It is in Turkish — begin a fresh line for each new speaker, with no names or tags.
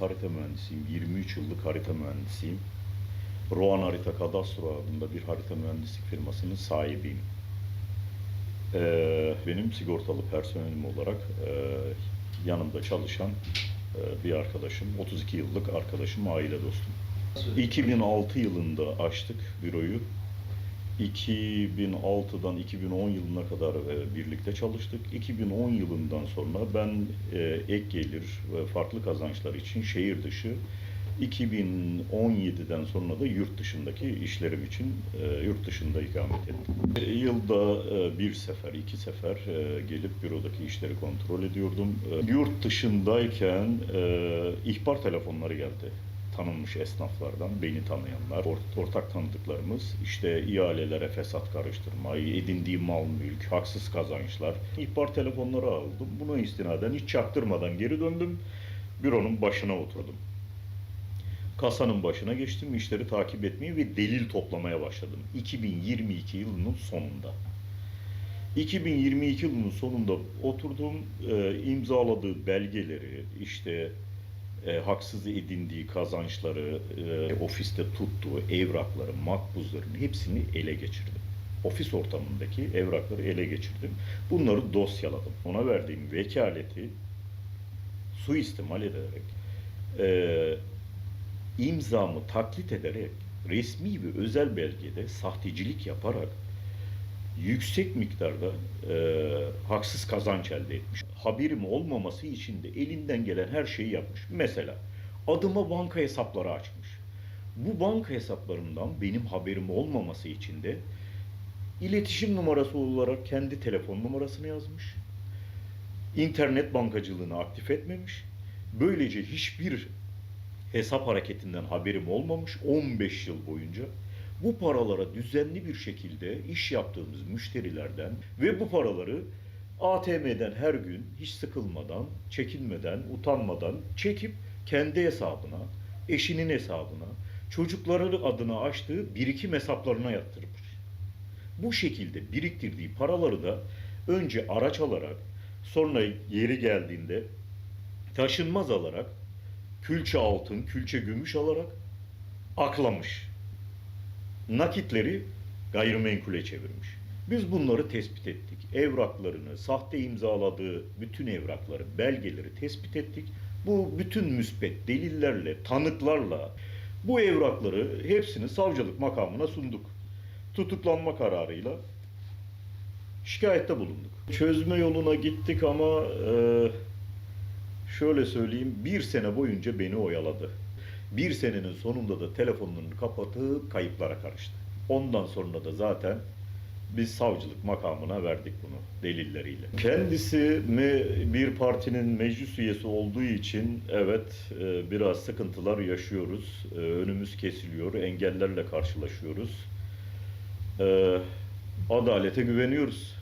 harita mühendisiyim. 23 yıllık harita mühendisiyim. Roan Harita Kadastro adında bir harita mühendislik firmasının sahibiyim. Ee, benim sigortalı personelim olarak e, yanımda çalışan e, bir arkadaşım, 32 yıllık arkadaşım, aile dostum. 2006 yılında açtık büroyu. 2006'dan 2010 yılına kadar e, birlikte çalıştık. 2010 yılından sonra ben e, ek gelir ve farklı kazançlar için şehir dışı 2017'den sonra da yurt dışındaki işlerim için e, yurt dışında ikamet ettim. Yılda bir sefer, iki sefer gelip bürodaki işleri kontrol ediyordum. Yurt dışındayken ihbar telefonları geldi tanınmış esnaflardan, beni tanıyanlar, or- ortak tanıdıklarımız, işte ihalelere fesat karıştırma, edindiği mal mülk, haksız kazançlar, ihbar telefonları aldım. Buna istinaden hiç çaktırmadan geri döndüm, büronun başına oturdum. Kasanın başına geçtim, işleri takip etmeye ve delil toplamaya başladım. 2022 yılının sonunda. 2022 yılının sonunda oturdum, e, imzaladığı belgeleri, işte e, haksız edindiği kazançları, e, ofiste tuttuğu evrakları, makbuzların hepsini ele geçirdim. Ofis ortamındaki evrakları ele geçirdim. Bunları dosyaladım. Ona verdiğim vekaleti suistimal ederek, e, imzamı taklit ederek, resmi ve özel belgede sahtecilik yaparak yüksek miktarda e, haksız kazanç elde etmiş. Haberim olmaması için de elinden gelen her şeyi yapmış. Mesela adıma banka hesapları açmış. Bu banka hesaplarından benim haberim olmaması için de iletişim numarası olarak kendi telefon numarasını yazmış. İnternet bankacılığını aktif etmemiş. Böylece hiçbir hesap hareketinden haberim olmamış 15 yıl boyunca. Bu paralara düzenli bir şekilde iş yaptığımız müşterilerden ve bu paraları ATM'den her gün hiç sıkılmadan, çekinmeden, utanmadan çekip kendi hesabına, eşinin hesabına, çocukları adına açtığı birikim hesaplarına yatırmış. Bu şekilde biriktirdiği paraları da önce araç alarak, sonra yeri geldiğinde taşınmaz alarak, külçe altın, külçe gümüş alarak aklamış nakitleri gayrimenkule çevirmiş. Biz bunları tespit ettik. Evraklarını, sahte imzaladığı bütün evrakları, belgeleri tespit ettik. Bu bütün müspet delillerle, tanıklarla bu evrakları hepsini savcılık makamına sunduk. Tutuklanma kararıyla şikayette bulunduk. Çözme yoluna gittik ama e, şöyle söyleyeyim bir sene boyunca beni oyaladı. Bir senenin sonunda da telefonunu kapatıp kayıplara karıştı. Ondan sonra da zaten biz savcılık makamına verdik bunu delilleriyle. Kendisi me- bir partinin meclis üyesi olduğu için evet e, biraz sıkıntılar yaşıyoruz. E, Önümüz kesiliyor, engellerle karşılaşıyoruz. E, Adalete güveniyoruz.